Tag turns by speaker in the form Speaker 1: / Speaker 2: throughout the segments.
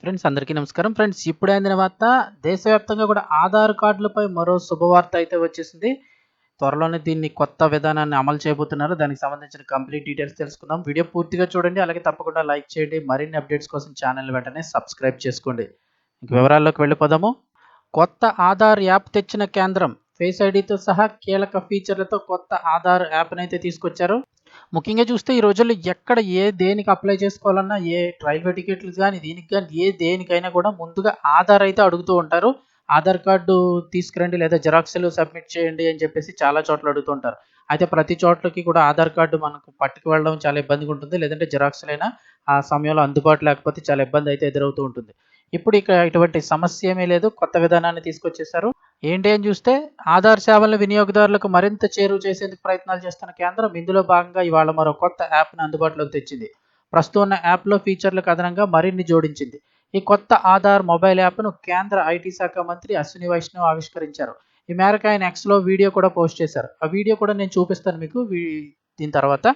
Speaker 1: Friends అందరికీ నమస్కారం. Friends ఇప్పుడు అందిన వార్త దేశవ్యాప్తంగా కూడా ఆధార్ కార్డులపై మరో శుభవార్త అయితే వచ్చేసింది. త్వరలోనే దీన్ని కొత్త విధానాన్ని అమలు చేయబోతున్నారు. దానికి సంబంధించిన కంప్లీట్ డీటెయిల్స్ తెలుసుకుందాం. వీడియో పూర్తిగా చూడండి అలాగే తప్పకుండా లైక్ చేయండి. మరిన్ని అప్డేట్స్ కోసం ఛానల్ వెంటనే సబ్స్క్రైబ్ చేసుకోండి. ఇంక వివరాల్లోకి వెళ్ళిపోదాము. కొత్త ఆధార్ యాప్ తెచ్చిన కేంద్రం ఫేస్ ఐడితో సహా కీలక ఫీచర్లతో కొత్త ఆధార్ యాప్నైతే తీసుకొచ్చారు. ముఖ్యంగా చూస్తే ఈ రోజుల్లో ఎక్కడ ఏ దేనికి అప్లై చేసుకోవాలన్నా ఏ రైల్వే టికెట్లు కానీ దీనికి కానీ ఏ దేనికైనా కూడా ముందుగా ఆధార్ అయితే అడుగుతూ ఉంటారు. ఆధార్ కార్డు తీసుకురండి లేదా జిరాక్స్లు సబ్మిట్ చేయండి అని చెప్పేసి చాలా చోట్ల అడుగుతూ ఉంటారు. అయితే ప్రతి చోట్లకి కూడా ఆధార్ కార్డు మనకు పట్టుకు వెళ్ళడం చాలా ఇబ్బందిగా ఉంటుంది. లేదంటే జిరాక్స్లైనా ఆ సమయంలో అందుబాటు లేకపోతే చాలా ఇబ్బంది అయితే ఎదురవుతూ ఉంటుంది. ఇప్పుడు ఇక ఇటువంటి సమస్య ఏమీ లేదు. కొత్త విధానాన్ని తీసుకొచ్చేసారు ఏంటి అని చూస్తే ఆధార్ సేవలను వినియోగదారులకు మరింత చేరువ చేసేందుకు ప్రయత్నాలు చేస్తున్న కేంద్రం ఇందులో భాగంగా ఇవాళ మరో కొత్త యాప్ను అందుబాటులోకి తెచ్చింది. ప్రస్తుతం ఉన్న యాప్లో ఫీచర్లకు అదనంగా మరిన్ని జోడించింది. ఈ కొత్త ఆధార్ మొబైల్ యాప్ను కేంద్ర ఐటీ శాఖ మంత్రి అశ్విని వైష్ణవ్ ఆవిష్కరించారు. ఈ మేరకు ఆయన ఎక్స్లో వీడియో కూడా పోస్ట్ చేశారు. ఆ వీడియో కూడా నేను చూపిస్తాను మీకు వీ- దీని తర్వాత.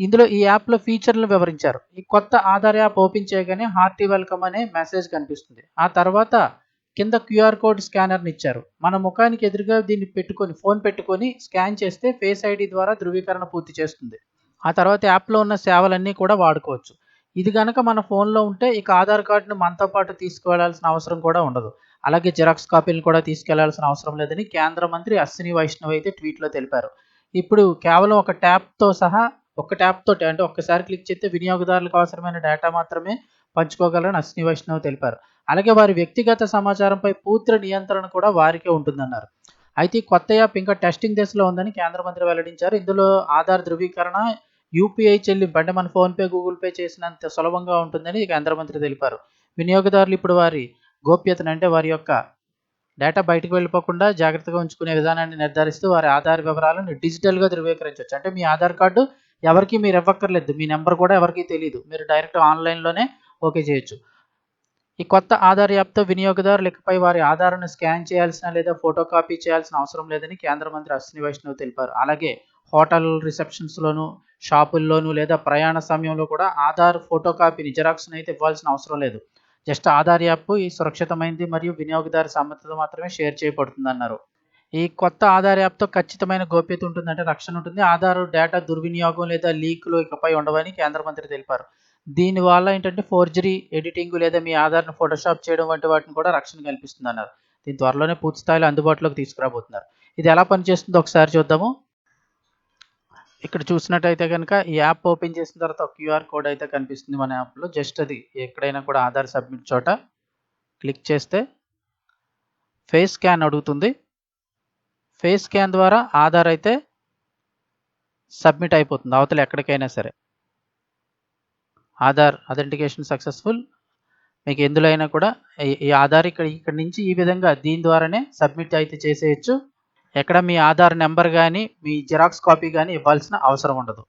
Speaker 1: ఇందులో ఈ యాప్లో ఫీచర్లను వివరించారు. ఈ కొత్త ఆధార్ యాప్ ఓపెన్ చేయగానే హార్టీ వెల్కమ్ అనే మెసేజ్ కనిపిస్తుంది. ఆ తర్వాత కింద క్యూఆర్ కోడ్ స్కానర్ని ఇచ్చారు. మన ముఖానికి ఎదురుగా దీన్ని పెట్టుకొని ఫోన్ పెట్టుకొని స్కాన్ చేస్తే ఫేస్ ఐడి ద్వారా ధృవీకరణ పూర్తి చేస్తుంది. ఆ తర్వాత యాప్లో ఉన్న సేవలన్నీ కూడా వాడుకోవచ్చు. ఇది కనుక మన ఫోన్లో ఉంటే ఇక ఆధార్ కార్డును మనతో పాటు తీసుకువెళ్ళాల్సిన అవసరం కూడా ఉండదు. అలాగే జిరాక్స్ కాపీలను కూడా తీసుకెళ్ళాల్సిన అవసరం లేదని కేంద్ర మంత్రి అశ్విని వైష్ణవ్ అయితే ట్వీట్లో తెలిపారు. ఇప్పుడు కేవలం ఒక ట్యాప్తో సహా ఒక ట్యాప్తో అంటే ఒక్కసారి క్లిక్ చేస్తే వినియోగదారులకు అవసరమైన డేటా మాత్రమే పంచుకోగలరని అశ్విని వైష్ణవ్ తెలిపారు. అలాగే వారి వ్యక్తిగత సమాచారంపై పూర్తి నియంత్రణ కూడా వారికే ఉంటుందన్నారు. అయితే కొత్త యాప్ ఇంకా టెస్టింగ్ దశలో ఉందని కేంద్ర మంత్రి వెల్లడించారు. ఇందులో ఆధార్ ధృవీకరణ యూపీఐ చెల్లింపు అంటే మన ఫోన్పే గూగుల్ పే చేసినంత సులభంగా ఉంటుందని కేంద్ర మంత్రి తెలిపారు. వినియోగదారులు ఇప్పుడు వారి గోప్యతను అంటే వారి యొక్క డేటా బయటకు వెళ్ళిపోకుండా జాగ్రత్తగా ఉంచుకునే విధానాన్ని నిర్ధారిస్తూ వారి ఆధార్ వివరాలను డిజిటల్గా ధృవీకరించవచ్చు. అంటే మీ ఆధార్ కార్డు ఎవరికి మీరు ఇవ్వక్కర్లేదు. మీ నెంబర్ కూడా ఎవరికీ తెలియదు మీరు డైరెక్ట్ ఆన్లైన్లోనే ఓకే చేయొచ్చు. ఈ కొత్త ఆధార్ యాప్తో వినియోగదారు లెక్కపై వారి ఆధార్ను స్కాన్ చేయాల్సిన లేదా ఫోటో కాపీ చేయాల్సిన అవసరం లేదని కేంద్ర మంత్రి అశ్విని వైష్ణవ్ తెలిపారు. అలాగే హోటల్ రిసెప్షన్స్లోను షాపుల్లోను లేదా ప్రయాణ సమయంలో కూడా ఆధార్ ఫోటో కాపీని జిరాక్స్ను అయితే ఇవ్వాల్సిన అవసరం లేదు. జస్ట్ ఆధార్ యాప్ ఈ సురక్షితమైనది మరియు వినియోగదారు సమ్మతితో మాత్రమే షేర్ చేయబడుతుందన్నారు. ఈ కొత్త ఆధార్ యాప్తో ఖచ్చితమైన గోప్యత ఉంటుంది అంటే రక్షణ ఉంటుంది. ఆధార్ డేటా దుర్వినియోగం లేదా లీక్లు ఇకపై ఉండవని కేంద్ర మంత్రి తెలిపారు. దీనివల్ల ఏంటంటే ఫోర్జరీ ఎడిటింగ్ లేదా మీ ఆధార్ను ఫోటోషాప్ చేయడం వంటి వాటిని కూడా రక్షణ కల్పిస్తుంది అన్నారు దీని త్వరలోనే పూర్తి స్థాయిలో అందుబాటులోకి తీసుకురాబోతున్నారు. ఇది ఎలా పనిచేస్తుందో ఒకసారి చూద్దాము. ఇక్కడ చూసినట్టయితే కనుక ఈ యాప్ ఓపెన్ చేసిన తర్వాత క్యూఆర్ కోడ్ అయితే కనిపిస్తుంది మన యాప్లో. జస్ట్ అది ఎక్కడైనా కూడా ఆధార్ సబ్మిట్ చోట క్లిక్ చేస్తే ఫేస్ స్కాన్ అడుగుతుంది. ఫేస్ స్కాన్ ద్వారా ఆధార్ అయితే సబ్మిట్ అయిపోతుంది. అవతల ఎక్కడికైనా సరే. Aadhaar authentication successful. మీకు ఎందులో అయినా కూడా ఈ- ఆధార్ ఇక్కడ ఇక్కడ నుంచి ఈ విధంగా దీని ద్వారానే సబ్మిట్ అయితే చేసేయచ్చు. ఎక్కడ మీ ఆధార్ నెంబర్ కానీ మీ జిరాక్స్ కాపీ కానీ ఇవ్వాల్సిన అవసరం ఉండదు.